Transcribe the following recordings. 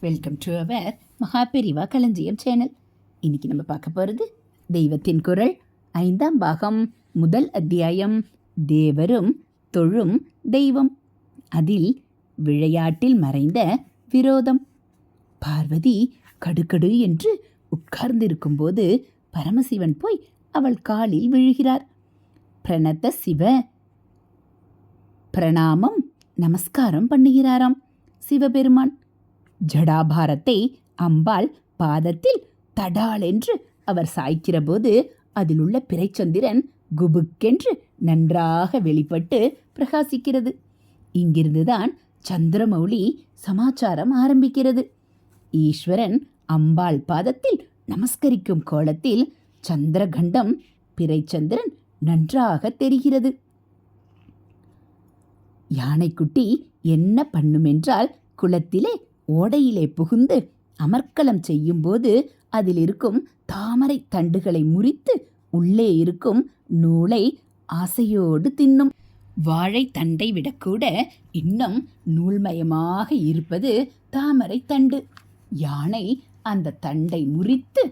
Welcome to our Maha Periyava களஞ்சியம் channel. இன்னைக்கு நம்ம பார்க்க போகிறது தெய்வத்தின் குரல் ஐந்தாம் பாகம் முதல் அத்தியாயம் தேவரும் தொழும் தெய்வம். அதில் விளையாட்டில் மறைந்த விரோதம். பார்வதி கடுக்கடு என்று உட்கார்ந்திருக்கும்போது பரமசிவன் போய் அவள் காலில் விழுகிறார். பிரணத்த சிவ பிரணாமம் நமஸ்காரம் பண்ணுகிறாராம் சிவபெருமான். ஜடாபாரத்தை அம்பாள் பாதத்தில் தடால் என்று அவர் சாய்க்கிறபோது அதில் உள்ள பிறைச்சந்திரன் குபுக்கென்று நன்றாக வெளிப்பட்டு பிரகாசிக்கிறது. இங்கிருந்துதான் சந்திரமௌலி சமாச்சாரம் ஆரம்பிக்கிறது. ஈஸ்வரன் அம்பாள் பாதத்தில் நமஸ்கரிக்கும் கோலத்தில் சந்திரகண்டம் பிறைச்சந்திரன் நன்றாக தெரிகிறது. யானைக்குட்டி என்ன பண்ணுமென்றால் குளத்திலே ஓடையிலே புகுந்து அமர்க்கலம் செய்யும்போது அதில் இருக்கும் தாமரை தண்டுகளை முறித்து உள்ளே இருக்கும் நூலை ஆசையோடு தின்னும். வாழை தண்டை விடக்கூட இன்னும் நூல்மயமாக இருப்பது தாமரை தண்டு. யானை அந்த தண்டை முறித்து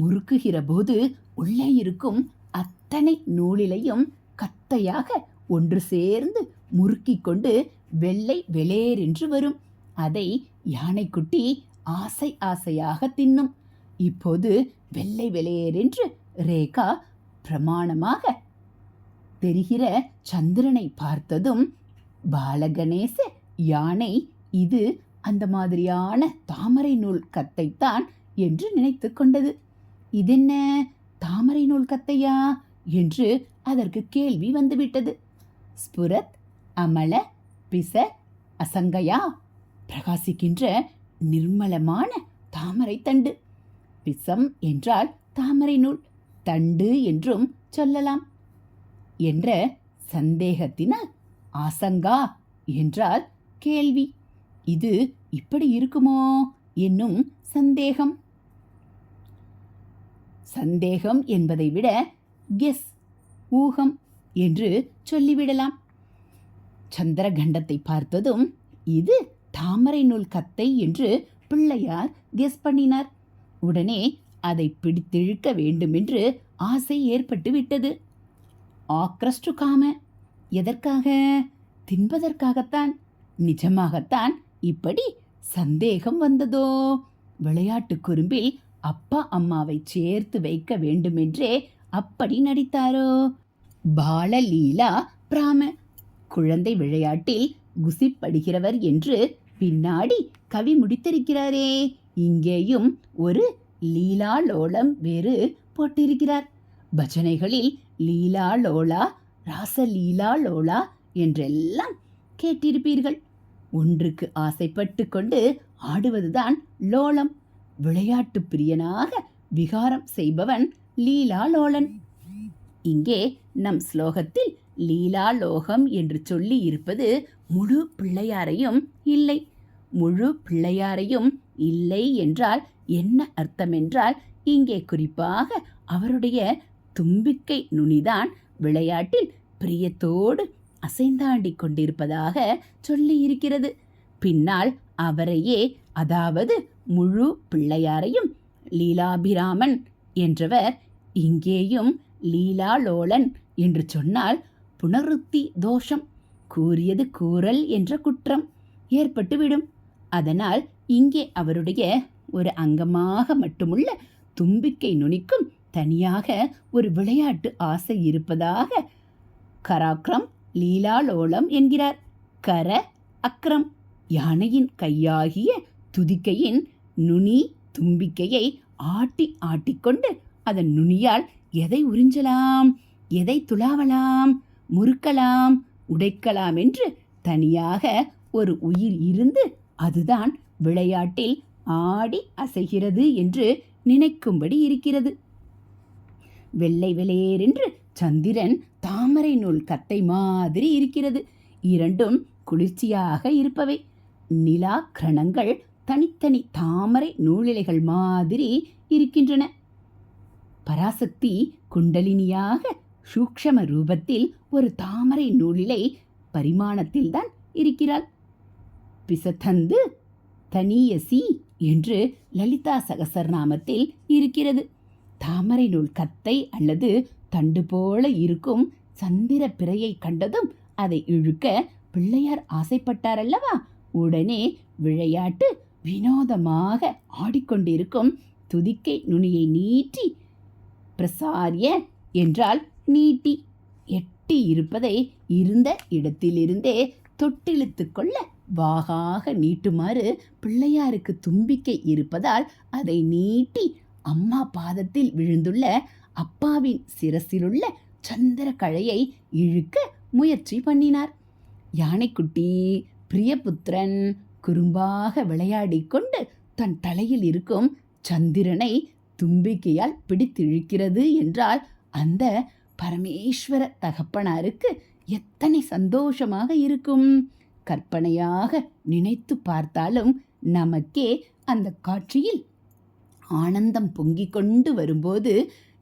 முறுக்குகிற போது உள்ளே இருக்கும் அத்தனை நூலிலையும் கத்தையாக ஒன்று சேர்ந்து முறுக்கிக் கொண்டு வெள்ளை வெளேரென்று வரும். அதை யானைக்குட்டி ஆசை ஆசையாக தின்னும். இப்போது வெள்ளை வெளேரென்று ரேகா பிரமாணமாக தெரிகிற சந்திரனை பார்த்ததும் பாலகணேச யானை இது அந்த மாதிரியான தாமரை நூல் கத்தைத்தான் என்று நினைத்து கொண்டது. இதென்ன தாமரை நூல் கத்தையா? என்று அதற்கு கேள்வி வந்துவிட்டது. ஸ்புரத் அமல பிச அசங்கையா? பிரகாசிக்கின்ற நிர்மலமான தாமரை தண்டு. பிசம் என்றால் தாமரை நூல் தண்டு என்றும் சொல்லலாம். என்ற சந்தேகத்தினால் ஆசங்கா என்றால் கேள்வி. இது இப்படி இருக்குமோ என்னும் சந்தேகம். சந்தேகம் என்பதை விட கெஸ் ஊகம் என்று சொல்லிவிடலாம். சந்திரகண்டத்தை பார்த்ததும் இது தாமரை நூல் கத்தை என்று பிள்ளையார் கெஸ் பண்ணினார். உடனே அதை பிடித்திழுக்க வேண்டுமென்று ஆசை ஏற்பட்டு விட்டது. ஆக்ரஸ்டு காம எதற்காக? தின்பதற்காகத்தான். நிஜமாகத்தான் இப்படி சந்தேகம் வந்ததோ? விளையாட்டு குறும்பில் அப்பா அம்மாவை சேர்த்து வைக்க வேண்டுமென்றே அப்படி நடித்தாரோ? பாலலீலா பிராம. குழந்தை விளையாட்டில் குசிப்படுகிறவர் என்று பின்னாடி கவி முடித்திருக்கிறாரே. இங்கேயும் ஒரு லீலாலோலம் வேறு போட்டிருக்கிறார். பஜனைகளில் லீலா லோலா ராசலீலா லோலா என்றெல்லாம் கேட்டிருப்பீர்கள். ஒன்றுக்கு ஆசைப்பட்டு கொண்டு ஆடுவதுதான் லோலம் விளையாட்டு பிரியனாக விகாரம் செய்பவன் லீலாலோலன் இங்கே நம் ஸ்லோகத்தில் லீலாலோகம் என்று சொல்லி இருப்பது முழு பிள்ளையாரையும் இல்லை. முழு பிள்ளையாரையும் இல்லை என்றால் என்ன அர்த்தமென்றால் இங்கே குறிப்பாக அவருடைய தும்பிக்கை நுனிதான் விளையாட்டில் பிரியத்தோடு அசைந்தாடி கொண்டிருப்பதாக சொல்லியிருக்கிறது. பின்னால் அவரையே அதாவது முழு பிள்ளையாரையும் லீலாபிராமன் என்றவர் இங்கேயும் லீலாலோலன் என்று சொன்னால் புனருத்தி தோஷம் கூறியது கூறல் என்ற குற்றம் ஏற்பட்டுவிடும். அதனால் இங்கே அவருடைய ஒரு அங்கமாக மட்டுமுள்ள தும்பிக்கை நுனிக்கும் தனியாக ஒரு விளையாட்டு ஆசை இருப்பதாக கராக்ரம் லீலாலோலம் என்கிறார். கர அக்ரம் யானையின் கையாகிய துதிக்கையின் நுனி தும்பிக்கையை ஆட்டி ஆட்டிக்கொண்டு அதன் நுனியால் எதை உறிஞ்சலாம் எதை துளாவலாம் முறுக்கலாம் உடைக்கலாம் என்று தனியாக ஒரு உயிர் இருந்து அதுதான் விளையாட்டில் ஆடி அசைகிறது என்று நினைக்கும்படி இருக்கிறது. வெள்ளை வெளியேறென்று சந்திரன் தாமரை நூல் கத்தை மாதிரி இருக்கிறது. இரண்டும் குளிர்ச்சியாக இருப்பவை. நிலா கிரணங்கள் தனித்தனி தாமரை நூலிலைகள் மாதிரி இருக்கின்றன. பராசக்தி குண்டலினியாக சூக்ஷம ரூபத்தில் ஒரு தாமரை நூலிலை பரிமாணத்தில்தான் இருக்கிறாள். பிசத்தந்து தனியசி என்று லலிதா சகசரநாமத்தில் இருக்கிறது. தாமரை நூல் கத்தை அல்லது தண்டு போல இருக்கும் சந்திர பிறையை கண்டதும் அதை இழுக்க பிள்ளையார் ஆசைப்பட்டார் அல்லவா உடனே விளையாட்டு வினோதமாக ஆடிக்கொண்டிருக்கும் துதிக்கை நுனியை நீட்டி பிரசாரிய என்றால் நீட்டி எட்டி இருப்பதை இருந்த இடத்திலிருந்தே தொட்டிழுத்து கொள்ள வாகாக நீட்டுமாறு பிள்ளையாருக்கு தும்பிக்கை இருப்பதால் அதை நீட்டி அம்மா பாதத்தில் விழுந்துள்ள அப்பாவின் சிரசிலுள்ள சந்திர கழையை இழுக்க முயற்சி பண்ணினார். யானைக்குட்டி பிரியபுத்திரன் குறும்பாக விளையாடிக் கொண்டு தன் தலையில் இருக்கும் சந்திரனை தும்பிக்கையால் பிடித்திழுக்கிறது என்றால் அந்த பரமேஸ்வர தகப்பனாருக்கு எத்தனை சந்தோஷமாக இருக்கும். கற்பனையாக நினைத்து பார்த்தாலும் நமக்கே அந்த காட்சியில் ஆனந்தம் பொங்கிக் கொண்டு வரும்போது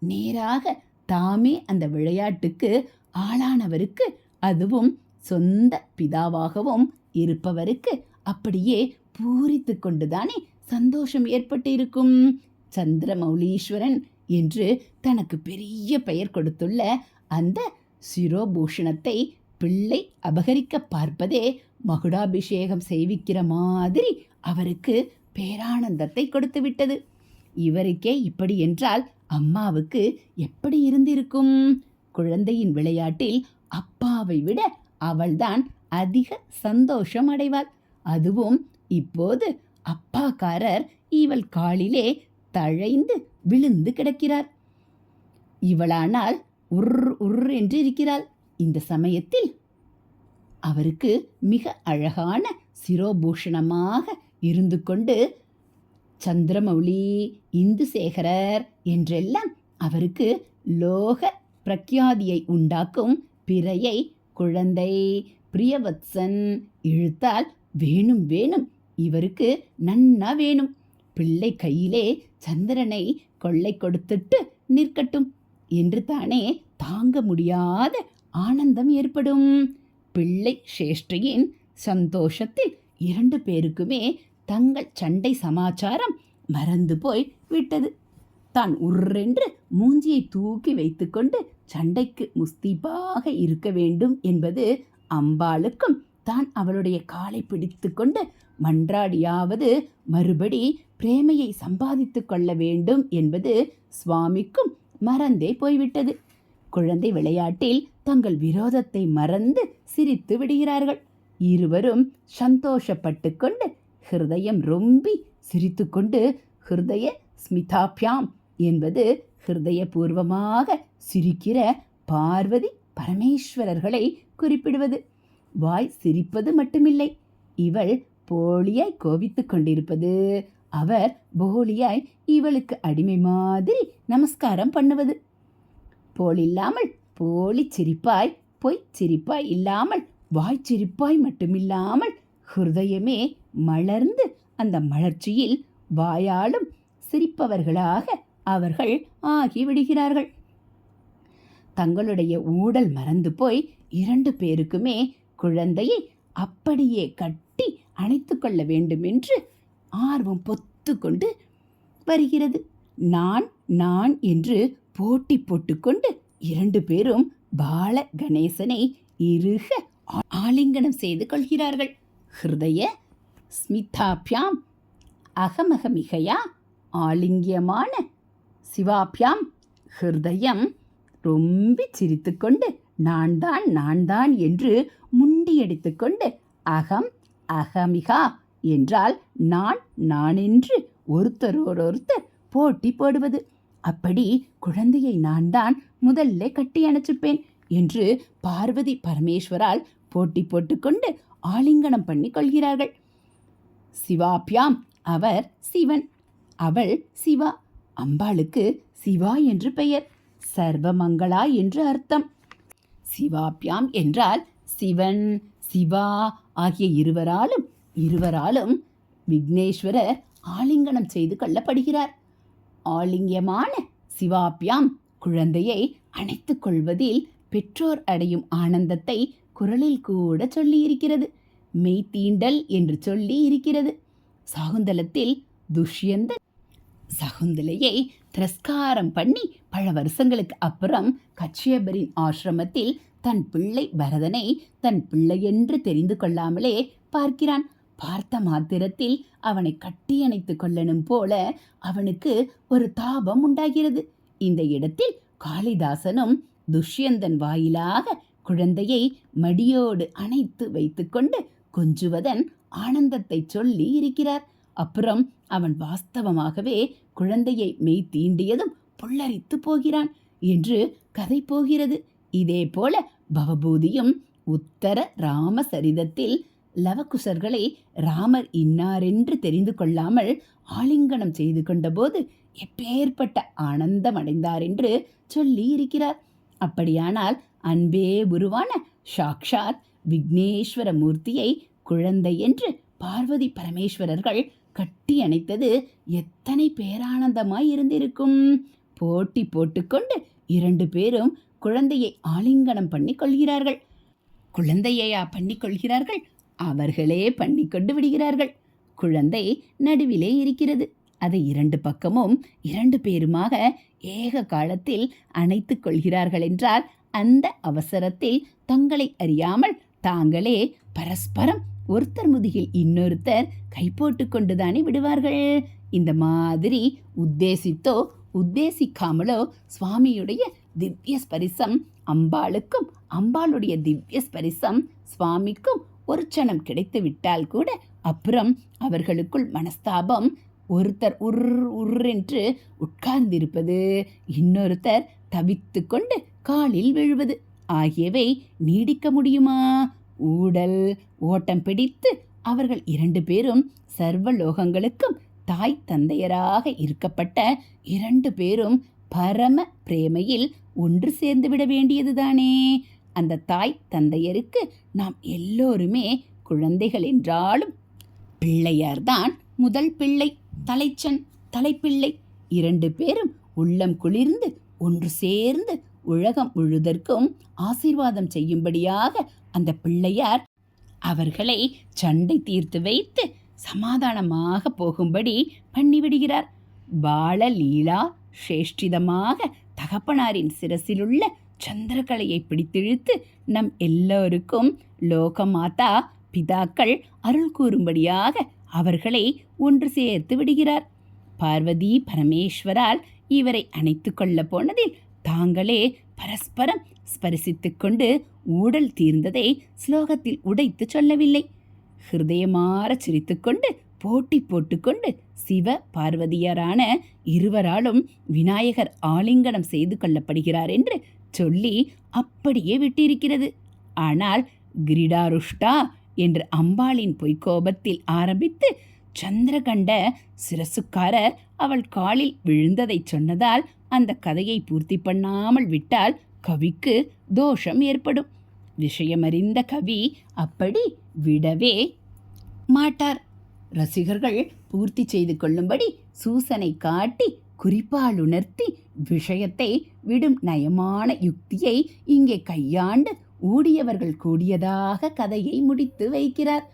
நேராக தாமே அந்த விளையாட்டுக்கு ஆளானவருக்கு அதுவும் சொந்த பிதாவாகவும் இருப்பவருக்கு அப்படியே பூரித்து கொண்டுதானே சந்தோஷம் ஏற்பட்டு இருக்கும் சந்திரமௌலீஸ்வரன் என்று தனக்கு பெரிய பெயர் கொடுத்துள்ள அந்த சிரோபூஷணத்தை பிள்ளை அபகரிக்க பார்ப்பதே மகுடாபிஷேகம் செய்விக்கிற மாதிரி அவருக்கு பேரானந்தத்தை கொடுத்துவிட்டது இவருக்கே இப்படி என்றால் அம்மாவுக்கு எப்படி இருந்திருக்கும்? குழந்தையின் விளையாட்டில் அப்பாவை விட அவள்தான் அதிக சந்தோஷம் அடைவாள். அதுவும் இப்போது அப்பாக்காரர் இவள் காலிலே தழைந்து விழுந்து கிடக்கிறார். இவளானால் உர் உர் என்று இருக்கிறாள். இந்த சமயத்தில் அவருக்கு மிக அழகான சிரோபூஷணமாக இருந்து கொண்டு சந்திரமௌலி இந்துசேகரர் என்றெல்லாம் அவருக்கு லோக பிரக்யாதியை உண்டாக்கும் பிறையை குழந்தை பிரியவத்சன் இழுத்தால் வேணும் வேணும். இவருக்கு நன்னா வேணும். பிள்ளை கையிலே சந்திரனை கொள்ளை கொடுத்துட்டு நிற்கட்டும். என்று தானே தாங்க முடியாத ஆனந்தம் ஏற்படும். பிள்ளை சேஷ்டியின் சந்தோஷத்தில் இரண்டு பேருக்குமே தங்கள் சண்டை சமாச்சாரம் மறந்து போய் விட்டது. தான் உர்ரென்று மூஞ்சியை தூக்கி வைத்துக்கொண்டு சண்டைக்கு முஸ்தீப்பாக இருக்க வேண்டும் என்பது அம்பாளுக்கும் தான் அவளுடைய காலை பிடித்துக்கொண்டு மன்றாடியாவது மறுபடி பிரேமையை சம்பாதித்து கொள்ள வேண்டும் என்பது சுவாமிக்கும் மறந்தே போய்விட்டது. குழந்தை விளையாட்டில் தங்கள் விரோதத்தை மறந்து சிரித்து விடுகிறார்கள். இருவரும் சந்தோஷப்பட்டு கொண்டு ஹிருதயம் ரொம்பி சிரித்துக்கொண்டு ஹிருதய ஸ்மிதாபியாம் என்பது ஹிருதயபூர்வமாக சிரிக்கிற பார்வதி பரமேஸ்வரர்களை குறிப்பிடுவது. வாய் சிரிப்பது மட்டுமில்லை. இவள் போலியாய் கோபித்து கொண்டிருப்பது அவர் போலியாய் இவளுக்கு அடிமை மாதிரி நமஸ்காரம் பண்ணுவது. போலில்லாமல் போலி சிரிப்பாய் பொய் சிரிப்பாய் இல்லாமல் வாய் சிரிப்பாய் மட்டுமில்லாமல் ஹிருதயமே மலர்ந்து அந்த மலர்ச்சியில் வாயாலும் சிரிப்பவர்களாக அவர்கள் ஆகிவிடுகிறார்கள். தங்களுடைய ஊடல் மறந்து போய் இரண்டு பேருக்குமே குழந்தையை அப்படியே கட்டி அணைத்து கொள்ள வேண்டும் என்று ஆர்வம் பொத்து கொண்டு வருகிறது. நான் நான் என்று போட்டி போட்டுக்கொண்டு இரண்டு பேரும் பால கணேசனை இறுக ஆலிங்கனம் செய்து கொள்கிறார்கள். ஹிருதய ஸ்மிதாபியாம் அகமகமிகையா ஆலிங்கியமான சிவாபியாம் ஹிருதயம் ரொம்ப சிரித்துக்கொண்டு நான் தான் நான் தான் என்று முண்டியடித்துக்கொண்டு அகம் அகமிகா என்றால் நான் நானென்று ஒருத்தரோரொருத்தர் போட்டி போடுவது. அப்படி குழந்தையை நான் தான் முதல்ல கட்டி அணைச்சிப்பேன் என்று பார்வதி பரமேஸ்வரால் போட்டி போட்டுக்கொண்டு ஆலிங்கனம் பண்ணி கொள்கிறார்கள். சிவாபியாம் அவர் சிவன். அவள் சிவா. அம்பாளுக்கு சிவா என்று பெயர். சர்வமங்களா என்று அர்த்தம். சிவாபியாம் என்றால் சிவன் சிவா ஆகிய இருவராலும் இருவராலும் விக்னேஸ்வரர் ஆலிங்கனம் செய்து கொள்ளப்படுகிறார். ஆலிங்கியமான சிவாபியாம் குழந்தையை அணைத்துக் கொள்வதில் பெற்றோர் அடையும் ஆனந்தத்தை குரலில் கூட சொல்லி இருக்கிறது என்று சொல்லி இருக்கிறது சாகுந்தலத்தில் துஷ்யந்தன் சகுந்தலையை திரஸ்காரம் பண்ணி பல வருஷங்களுக்கு அப்புறம் கச்சியபரின் ஆசிரமத்தில் தன் பிள்ளை பரதனை தன் பிள்ளை என்று தெரிந்து கொள்ளாமலே பார்க்கிறான். பார்த்த மாத்திரத்தில் அவனை கட்டியணைத்து கொள்ளணும் போல அவனுக்கு ஒரு தாபம் உண்டாகிறது. இந்த இடத்தில் காளிதாசனும் துஷ்யந்தன் வாயிலாக குழந்தையை மடியோடு அணைத்து வைத்துக்கொண்டு கொஞ்சுவதன் ஆனந்தத்தை சொல்லி இருக்கிறார். அப்புறம் அவன் வாஸ்தவமாகவே குழந்தையை மெய் தீண்டியதும் புல்லரித்து போகிறான் என்று கதை போகிறது. இதே போல பவபூதியும் உத்தர ராமசரிதத்தில் லவகுசர்களை ராமர் இன்னாரென்று தெரிந்து கொள்ளாமல் ஆலிங்கனம் செய்து கொண்டபோது எப்பேற்பட்ட ஆனந்தம் அடைந்தார் என்று சொல்லி இருக்கிறார் அப்படியானால் அன்பே உருவான சாக்ஷாத் விக்னேஸ்வர மூர்த்தியை குழந்தை என்று பார்வதி பரமேஸ்வரர்கள் கட்டி அணைத்தது எத்தனை பேரானந்தமாய் இருந்திருக்கும் போட்டி போட்டுக்கொண்டு இரண்டு பேரும் குழந்தையை ஆலிங்கனம் பண்ணி கொள்கிறார்கள் குழந்தையையா பண்ணி கொள்கிறார்கள் அவர்களே பண்ணி கொண்டு விடுகிறார்கள். குழந்தை நடுவிலே இருக்கிறது. அதை இரண்டு பக்கமும் இரண்டு பேருமாக ஏக காலத்தில் அணைத்துக் கொள்கிறார்கள் என்றால் அந்த அவசரத்தில் தங்களை அறியாமல் தாங்களே பரஸ்பரம் ஒருத்தர் முதுகில் இன்னொருத்தர் கை போட்டு கொண்டுதானே விடுவார்கள். இந்த மாதிரி உத்தேசித்தோ உத்தேசிக்காமலோ சுவாமியுடைய திவ்ய ஸ்பரிசம் அம்பாளுக்கும் அம்பாளுடைய திவ்ய ஸ்பரிசம் சுவாமிக்கும் ஒரு க்ஷணம் கிடைத்து விட்டால் கூட அப்புறம் அவர்களுக்குள் மனஸ்தாபம் ஒருத்தர் உர் உர்ரென்று உட்கார்ந்திருப்பது இன்னொருத்தர் தவித்து கொண்டு காலில் விழுவது. ஆகியவை நீடிக்க முடியுமா? ஊடல் ஓட்டம் பிடித்து அவர்கள் இரண்டு பேரும் சர்வலோகங்களுக்கும் தாய் தந்தையராக இருக்கப்பட்ட இரண்டு பேரும் பரம பிரேமையில் ஒன்று சேர்ந்து விட வேண்டியதுதானே? அந்த தாய் தந்தையருக்கு நாம் எல்லோருமே குழந்தைகள் என்றாலும் பிள்ளையார்தான் முதல் பிள்ளை தலைச்சன் தலைப்பிள்ளை. இரண்டு பேரும் உள்ளம் குளிர்ந்து ஒன்று சேர்ந்து உலகம் முழுதற்கும் ஆசீர்வாதம் செய்யும்படியாக அந்த பிள்ளையார் அவர்களை சண்டை தீர்த்து வைத்து சமாதானமாக போகும்படி பண்ணிவிடுகிறார். பாலலீலா சேஷ்டிதமாக தகப்பனாரின் சிரசிலுள்ள சந்திரகலையை பிடித்திழுத்து நம் எல்லோருக்கும் லோகமாதா பிதாக்கள் அருள் கூறும்படியாக அவர்களை ஒன்று சேர்த்து விடுகிறார். பார்வதி பரமேஸ்வரால் இவரை அணைத்து கொள்ள போனதில் தாங்களே பரஸ்பரம் ஸ்பரிசித்து கொண்டு ஊடல் தீர்ந்ததை ஸ்லோகத்தில் உடைத்து சொல்லவில்லை. ஹிருதயமாற சிரித்துக்கொண்டு போட்டி போட்டுக்கொண்டு சிவ பார்வதியரான இருவராலும் விநாயகர் ஆலிங்கனம் செய்து கொள்ளப்படுகிறார் என்று சொல்லி அப்படியே விட்டிருக்கிறது. ஆனால் கிரிடாருஷ்டா என்று அம்பாளின் பொய்க்கோபத்தில் ஆரம்பித்து சந்திரகண்ட சிரசுக்காரர் அவள் காலில் விழுந்ததைச் சொன்னதால் அந்த கதையை பூர்த்தி பண்ணாமல் விட்டால் கவிக்கு தோஷம் ஏற்படும். விஷயமறிந்த கவி அப்படி விடவே மாட்டார். ரசிகர்கள் பூர்த்தி செய்து கொள்ளும்படி சூசனை காட்டி குறிப்பால் உணர்த்தி விஷயத்தை விடும் நயமான யுக்தியை இங்கே கையாண்டு ஊடியவர்கள் கூடியதாக கதையை முடித்து வைக்கிறார்.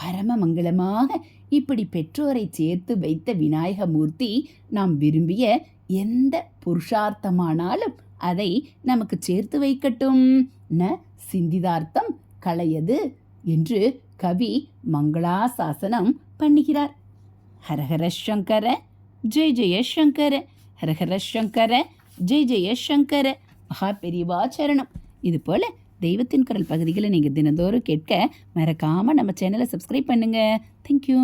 பரமமங்கலமாக இப்படி பெற்றோரை சேர்த்து வைத்த விநாயகமூர்த்தி நாம் விரும்பிய எந்த புருஷார்த்தமானாலும் அதை நமக்கு சேர்த்து வைக்கட்டும். ந சிந்திதார்த்தம் களையது என்று கவி மங்களாசாசனம் பண்ணுகிறார். ஹரஹர சங்கர ஜெய் ஜெயசங்கர ஹரஹர சங்கர ஜெய் ஜெயசங்கர மகா மகா பெரிவாச்சரணம் இது போல் தெய்வத்தின் குரல் பகுதிகளை நீங்கள் தினந்தோறும் கேட்க மறக்காமல் நம்ம சேனலை சப்ஸ்கிரைப் பண்ணுங்கள் தேங்க்யூ